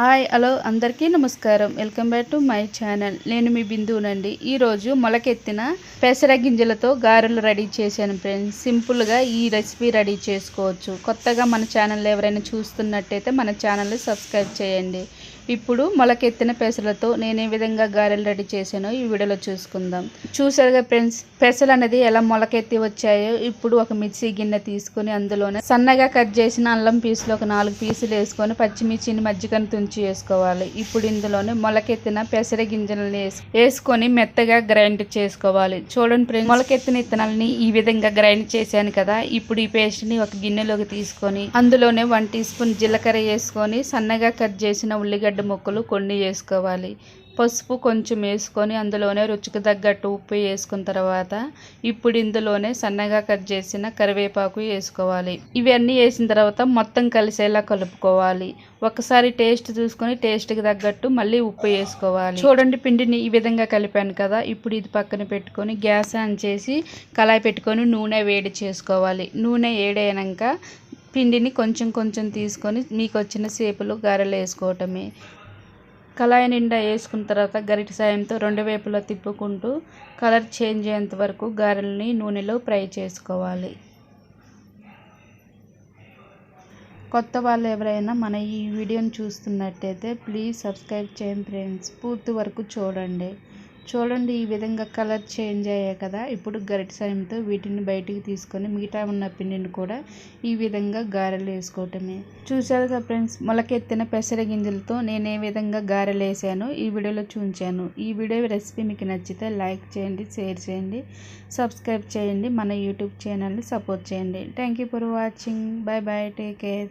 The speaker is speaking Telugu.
హాయ్ హలో అందరికీ నమస్కారం. Welcome back to my channel. నేను మీ బిందువునండి. ఈరోజు మొలకెత్తిన పెసర గింజలతో గారెలు రెడీ చేశాను ఫ్రెండ్స్. సింపుల్గా ఈ రెసిపీ రెడీ చేసుకోవచ్చు. కొత్తగా మన ఛానల్ ఎవరైనా చూస్తున్నట్టయితే మన ఛానల్ని సబ్స్క్రైబ్ చేయండి. ఇప్పుడు మొలకెత్తిన పెసలతో నేను ఏ విధంగా గారెలు రెడీ చేశానో ఈ వీడియోలో చూసుకుందాం. చూసారుగా ఫ్రెండ్స్ పెసలు అనేది ఎలా మొలకెత్తి వచ్చాయో ఇప్పుడు ఒక మిక్సీ గిన్నె తీసుకొని అందులోనే సన్నగా కట్ చేసిన అల్లం పీసులు ఒక నాలుగు పీసులు వేసుకొని పచ్చిమిర్చిని మజ్జిగను తుంచి వేసుకోవాలి. ఇప్పుడు ఇందులోనే మొలకెత్తిన పెసర గింజలని వేసుకొని మెత్తగా గ్రైండ్ చేసుకోవాలి. చూడండి ఫ్రెండ్స్ మొలకెత్తిన ఇత్తనాలని ఈ విధంగా గ్రైండ్ చేశాను కదా ఇప్పుడు ఈ పేస్ట్ని ఒక గిన్నెలోకి తీసుకొని అందులోనే వన్ టీ స్పూన్ జీలకర్ర వేసుకొని సన్నగా కట్ చేసిన ఉల్లిగడ్డ ముక్కలు కొన్ని వేసుకోవాలి. పసుపు కొంచెం వేసుకొని అందులోనే రుచికి తగ్గట్టు ఉప్పు వేసుకున్న తర్వాత ఇప్పుడు ఇందులోనే సన్నగా కట్ చేసిన కరివేపాకు వేసుకోవాలి. ఇవన్నీ వేసిన తర్వాత మొత్తం కలిసేలా కలుపుకోవాలి. ఒకసారి టేస్ట్ చూసుకొని టేస్ట్కి తగ్గట్టు మళ్ళీ ఉప్పు వేసుకోవాలి. చూడండి పిండిని ఈ విధంగా కలిపాను కదా. ఇప్పుడు ఇది పక్కన పెట్టుకొని గ్యాస్ ఆన్ చేసి కళాయి పెట్టుకొని నూనె వేడి చేసుకోవాలి. నూనె వేడైనాక పిండిని కొంచెం కొంచెం తీసుకొని మీకు వచ్చిన సేపులు గారెలు వేసుకోవటమే. కళాయి నిండా వేసుకున్న తర్వాత గరిట సాయంతో రెండు వైపులా తిప్పుకుంటూ కలర్ చేంజ్ అయ్యేంత వరకు గారెల్ని నూనెలో ఫ్రై చేసుకోవాలి. కొత్త వాళ్ళు ఎవరైనా మన ఈ వీడియోని చూస్తున్నట్టయితే ప్లీజ్ సబ్స్క్రైబ్ చేయండి ఫ్రెండ్స్. పూర్తి వరకు చూడండి. చూడండి ఈ విధంగా కలర్ చేంజ్ అయ్యాయి కదా. ఇప్పుడు గరిట సాయంతో వీటిని బయటికి తీసుకొని మిగతా ఉన్న పిండిని కూడా ఈ విధంగా గారెలు వేసుకోవటమే. చూసారుగా ఫ్రెండ్స్ మొలకెత్తిన పెసర గింజలతో నేను ఏ విధంగా గారెలు వేసానో. ఈ వీడియోలో చూపించాను. ఈ వీడియో రెసిపీ మీకు నచ్చితే లైక్ చేయండి షేర్ చేయండి సబ్స్క్రైబ్ చేయండి మన యూట్యూబ్ ఛానల్ని సపోర్ట్ చేయండి. Thank you for watching. Bye bye take care.